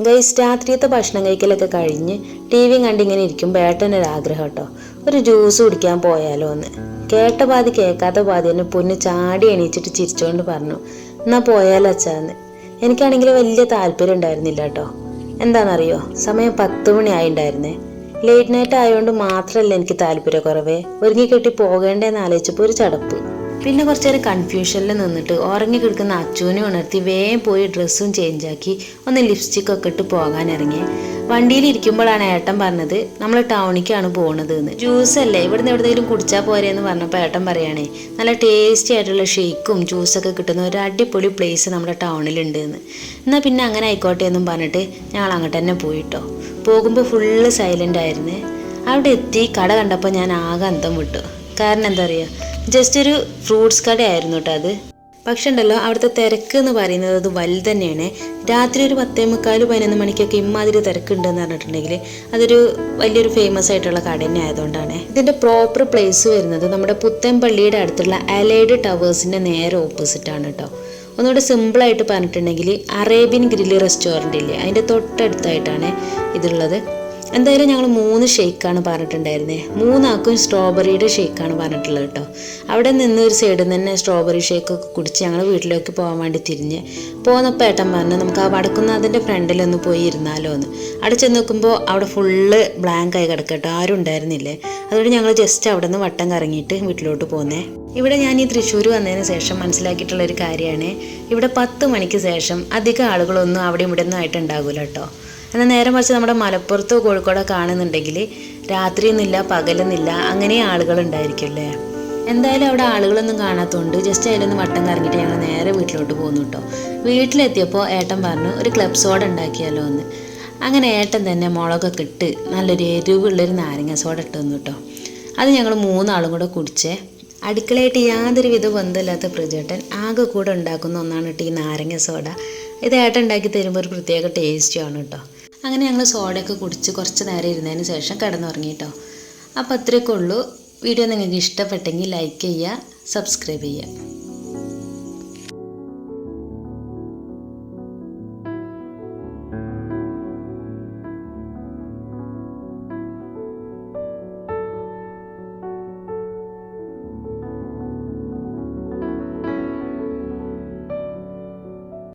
Guys രാത്രിയത്തെ ഭക്ഷണം കഴിക്കലൊക്കെ കഴിഞ്ഞ് ടി വിയും കണ്ടിങ്ങനെ ഇരിക്കുമ്പോൾ ഏട്ടനൊരു ആഗ്രഹം കേട്ടോ ഒരു ജ്യൂസ് കുടിക്കാൻ പോയാലോ എന്ന്. കേട്ട പാതി കേൾക്കാത്ത പാതി എന്നെ പൊന്ന് ചാടി എണീച്ചിട്ട് ചിരിച്ചുകൊണ്ട് പറഞ്ഞു എന്നാ പോയാലോ അച്ഛാന്ന് എനിക്കാണെങ്കിൽ വലിയ താല്പര്യം ഉണ്ടായിരുന്നില്ല കേട്ടോ എന്താണെന്നറിയോ? സമയം പത്ത് മണി ആയിണ്ടായിരുന്നേ. ലേറ്റ് നൈറ്റ് ആയതുകൊണ്ട് മാത്രമല്ല എനിക്ക് താല്പര്യക്കുറവേ. ഒരുങ്ങി കെട്ടി പോകേണ്ടതെന്ന് ആലോചിച്ചപ്പോൾ ഒരു ചടപ്പ്. പിന്നെ കുറച്ച് നേരം കൺഫ്യൂഷനിൽ നിന്നിട്ട് ഉറങ്ങി കിടക്കുന്ന അച്ചുവിനെ ഉണർത്തി വേഗം പോയി ഡ്രസ്സും ചേഞ്ച് ആക്കി ഒന്ന് ലിപ്സ്റ്റിക് ഒക്കെ ഇട്ട് പോകാൻ ഇറങ്ങി. വണ്ടിയിൽ ഇരിക്കുമ്പോഴാണ് ഏട്ടൻ പറഞ്ഞത് നമ്മൾ ടൗണിക്കാണ് പോകുന്നത് എന്ന് ജ്യൂസ് അല്ലേ? ഇവിടുന്ന് എവിടെയെങ്കിലും കുടിച്ചാൽ പോരെ എന്ന് പറഞ്ഞപ്പോൾ ഏട്ടൻ പറയുകയാണേ നല്ല ടേസ്റ്റി ആയിട്ടുള്ള ഷേക്കും ജ്യൂസൊക്കെ കിട്ടുന്ന ഒരു അടിപൊളി പ്ലേസ് നമ്മുടെ ടൗണിലുണ്ട് എന്ന് എന്നാൽ പിന്നെ അങ്ങനെ ആയിക്കോട്ടെ എന്നും പറഞ്ഞിട്ട് ഞങ്ങൾ അങ്ങോട്ട് തന്നെ പോയിട്ടോ. പോകുമ്പോൾ ഫുള്ള് സൈലന്റ് ആയിരുന്നു. അവിടെ എത്തി കട കണ്ടപ്പോൾ ഞാൻ ആകെ അന്തം വിട്ടു. കാരണം എന്താ പറയുക ജസ്റ്റ് ഒരു ഫ്രൂട്ട്സ് കടയായിരുന്നു കേട്ടോ അത്. പക്ഷെ ഉണ്ടല്ലോ അവിടുത്തെ തിരക്ക് എന്ന് പറയുന്നത് അത് വലുത് തന്നെയാണ്. രാത്രി ഒരു പത്തേ മുക്കാൽ പതിനൊന്ന് മണിക്കൊക്കെ ഇമ്മാതിരി തിരക്കുണ്ടെന്ന് പറഞ്ഞിട്ടുണ്ടെങ്കിൽ അതൊരു വലിയൊരു ഫേമസ് ആയിട്ടുള്ള കട തന്നെ ആയതുകൊണ്ടാണ്. ഇതിന്റെ പ്രോപ്പർ പ്ലേസ് വരുന്നത് നമ്മുടെ പുത്തൻപള്ളിയുടെ അടുത്തുള്ള അലൈഡ് ടവേഴ്സിന്റെ നേരെ ഓപ്പോസിറ്റാണ് കേട്ടോ ഒന്നുകൂടെ സിമ്പിളായിട്ട് പറഞ്ഞിട്ടുണ്ടെങ്കിൽ അറേബ്യൻ ഗ്രില്ല് റെസ്റ്റോറന്റ് ഇല്ലേ? അതിന്റെ തൊട്ടടുത്തായിട്ടാണ് ഇതുള്ളത്. എന്തായാലും ഞങ്ങൾ മൂന്ന് ഷേക്കാണ് പറഞ്ഞിട്ടുണ്ടായിരുന്നത് മൂന്നാക്കും സ്ട്രോബെറിയുടെ ഷേക്കാണ് പറഞ്ഞിട്ടുള്ളത് കേട്ടോ. അവിടെ നിന്ന് ഒരു സൈഡിൽ നിന്ന് തന്നെ സ്ട്രോബെറി ഷേക്കൊക്കെ കുടിച്ച് ഞങ്ങൾ വീട്ടിലേക്ക് പോകാൻ വേണ്ടി തിരിഞ്ഞ് പോകുന്നപ്പോൾ ഏട്ടൻ പറഞ്ഞു നമുക്ക് ആ വടക്കുന്നാഥന്റെ ഫ്രണ്ടിലൊന്ന് പോയി ഇരുന്നാലോ എന്ന് അവിടെ ചെന്ന് നോക്കുമ്പോൾ അവിടെ ഫുള്ള് ബ്ലാങ്ക് ആയി കിടക്കട്ടോ ആരും ഉണ്ടായിരുന്നില്ലേ. അതുകൊണ്ട് ഞങ്ങൾ ജസ്റ്റ് അവിടെ നിന്ന് വട്ടം കറങ്ങിയിട്ട് വീട്ടിലോട്ട് പോന്നേ. ഇവിടെ ഞാൻ ഈ തൃശ്ശൂർ വന്നതിന് ശേഷം മനസ്സിലാക്കിയിട്ടുള്ള ഒരു കാര്യമാണ് ഇവിടെ പത്ത് മണിക്ക് ശേഷം അധികം ആളുകളൊന്നും അവിടെ ഇവിടെ ഒന്നും ആയിട്ടുണ്ടാകില്ല കേട്ടോ. എന്നാൽ നേരെ മറിച്ച് നമ്മുടെ മലപ്പുറത്തോ കോഴിക്കോടോ കാണുന്നുണ്ടെങ്കിൽ രാത്രിയെന്നില്ല പകലെന്നില്ല അങ്ങനെ ആളുകൾ ഉണ്ടായിരിക്കുമല്ലേ എന്തായാലും അവിടെ ആളുകളൊന്നും കാണാത്തതുകൊണ്ട് ജസ്റ്റ് അതിലൊന്ന് വട്ടം കറങ്ങിയിട്ട് ഞങ്ങൾ നേരെ വീട്ടിലോട്ട് പോന്നു കേട്ടോ വീട്ടിലെത്തിയപ്പോൾ ഏട്ടൻ പറഞ്ഞു ഒരു ക്ലബ് സോഡ ഉണ്ടാക്കിയാലോ എന്ന്. അങ്ങനെ ഏട്ടൻ തന്നെ മുളകൊക്കെ ഇട്ട് നല്ലൊരു എരിവുള്ളൊരു നാരങ്ങ സോഡ ഇട്ട് തന്നു കേട്ടോ അത് ഞങ്ങൾ മൂന്നാളും കൂടെ കുടിച്ചേ. അടുക്കളയായിട്ട് യാതൊരു വിധ ബന്ധമില്ലാത്ത പ്രജേട്ടൻ ആകെ കൂടെ ഉണ്ടാക്കുന്ന ഒന്നാണ് കേട്ടോ ഈ നാരങ്ങ സോഡ ഇത് ഏട്ടൻ ഉണ്ടാക്കി തരുമ്പോൾ ഒരു പ്രത്യേക ടേസ്റ്റുമാണ് കേട്ടോ അങ്ങനെ ഞങ്ങൾ സോഡയൊക്കെ കുടിച്ച് കുറച്ച് നേരം ഇരുന്നതിന് ശേഷം കിടന്നുറങ്ങി കേട്ടോ അപ്പോൾ അത്രയൊക്കെ ഉള്ളൂ. വീഡിയോ നിങ്ങൾക്ക് ഇഷ്ടപ്പെട്ടെങ്കിൽ ലൈക്ക് ചെയ്യുക സബ്സ്ക്രൈബ് ചെയ്യുക.